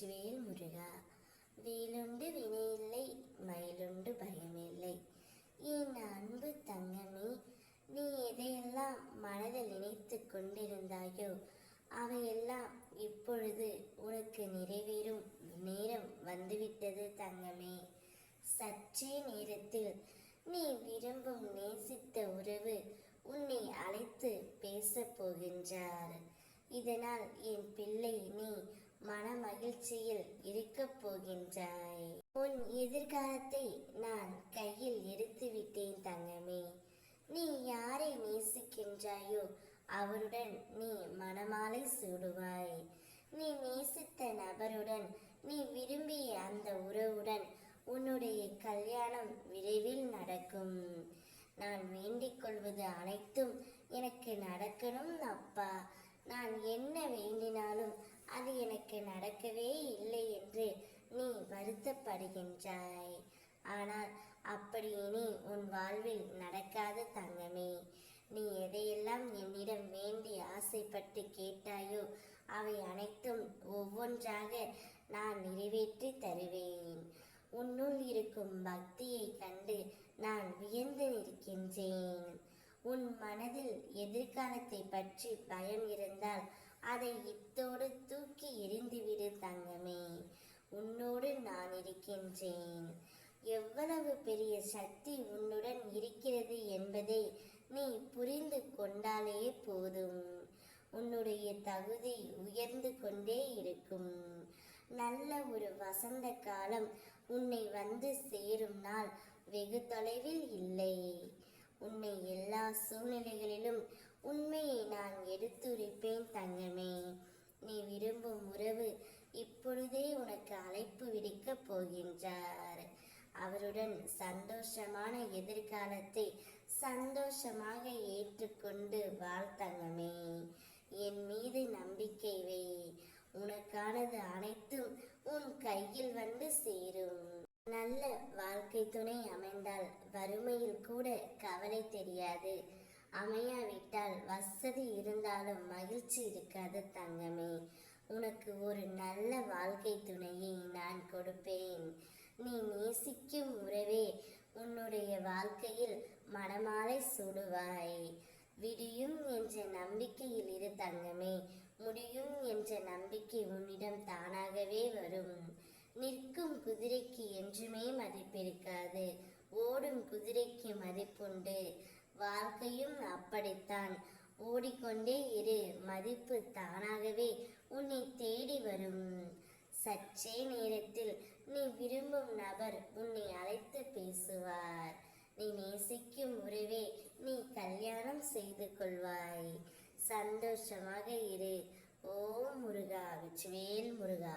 வேல் முருகா வேலுண்டு வினையில்லை மயிலுண்டு பயமில்லை. என் அன்பு தங்கமே நீ எதையெல்லாம் மனதில் நினைத்து கொண்டிருந்தாயோ அவையெல்லாம் இப்பொழுது உனக்கு நிறைவேறும் நேரம் வந்துவிட்டது தங்கமே. சற்றே நேரத்தில் நீ விரும்பும் நேசித்த உறவு உன்னை அழைத்து பேசப் போகின்றார். இதனால் என் பிள்ளை நீ மகிழ்ச்சியில் இருக்கப் போகின்றாய். உன் எதிர்காலத்தை நான் கையில் எடுத்து விட்டேன் தங்கமே. நீ யாரை நேசிக்கின்றாயோ அவருடன் நீ மணமாலை சூடுவாய். நீ நேசித்த நபருடன் நீ விரும்பிய அந்த உறவுடன் உன்னுடைய கல்யாணம் விரைவில் நடக்கும். நான் வேண்டிக் கொள்வது அனைத்தும் எனக்கு நடக்கணும் அப்பா. நான் என்ன வேண்டினாலும் அது எனக்கு நடக்கவே இல்லை என்று நீ வருத்தப்படுகின்றாய். ஆனால் அப்படி இனி உன் வாழ்வில் நடக்காத தங்கமே நீ எதையெல்லாம் என்னிடம் வேண்டி ஆசைப்பட்டு கேட்டாயோ அவை அனைத்தும் ஒவ்வொன்றாக நான் நிறைவேற்றி தருவேன். உன்னுள் இருக்கும் பக்தியை கண்டு நான் வியந்து நிற்கின்றேன். உன் மனதில் எதிர்காலத்தை பற்றி பயம் இருந்தால் அதை இத்தோடு தூக்கி எரிந்துவிடு தங்கமே. உன்னோடு நான் இருக்கின்றேன். எவ்வளவு பெரிய சக்தி உன்னுடன் இருக்கிறது என்பதை நீ புரிந்து கொண்டாலே போதும். உன்னுடைய தகுதி உயர்ந்து கொண்டே இருக்கும். நல்ல ஒரு வசந்த காலம் உன்னை வந்து சேரும் நாள் வெகு தொலைவில் இல்லை. உன்னை எல்லா சூழ்நிலைகளிலும் உண்மையை நான் எடுத்துரைப்பேன் தங்கமே. நீ விரும்பும் உறவு இப்பொழுதே உனக்கு அழைப்பு விடுக்கப் போகின்றார். அவருடன் சந்தோஷமான எதிர்காலத்தை சந்தோஷமாக ஏற்றுக்கொண்டு வாழ்த்தங்கமே என் மீது நம்பிக்கை வை. உனக்கானது அனைத்தும் உன் கையில் வந்து சேரும். நல்ல வாழ்க்கை துணை அமைந்தால் வறுமையில் கூட கவலை தெரியாது. அமையாவிட்டால் வசதி இருந்தாலும் மகிழ்ச்சி இருக்காது தங்கமே. உனக்கு ஒரு நல்ல வாழ்க்கை துணையை நான் கொடுப்பேன். நீ நேசிக்கும் உறவே உன்னுடைய வாழ்க்கையில் மனமாலை சூடுவாய். விடியும் என்ற நம்பிக்கையில் இரு தங்கமே. முடியும் என்ற நம்பிக்கை உன்னிடம் தானாகவே வரும். நிற்கும் குதிரைக்கு என்றுமே மதிப்பிருக்காது. ஓடும் குதிரைக்கு மதிப்புண்டு. வாழ்க்கையும் அப்படித்தான். ஓடிக்கொண்டே இரு மதிப்பு தானாகவே உன்னை தேடி வரும். சற்றே நேரத்தில் நீ விரும்பும் நபர் உன்னை அழைத்து பேசுவார். நீ நேசிக்கும் உறவே நீ கல்யாணம் செய்து கொள்வாய். சந்தோஷமாக இரு. ஓ முருகா வெற்றிவேல் முருகா.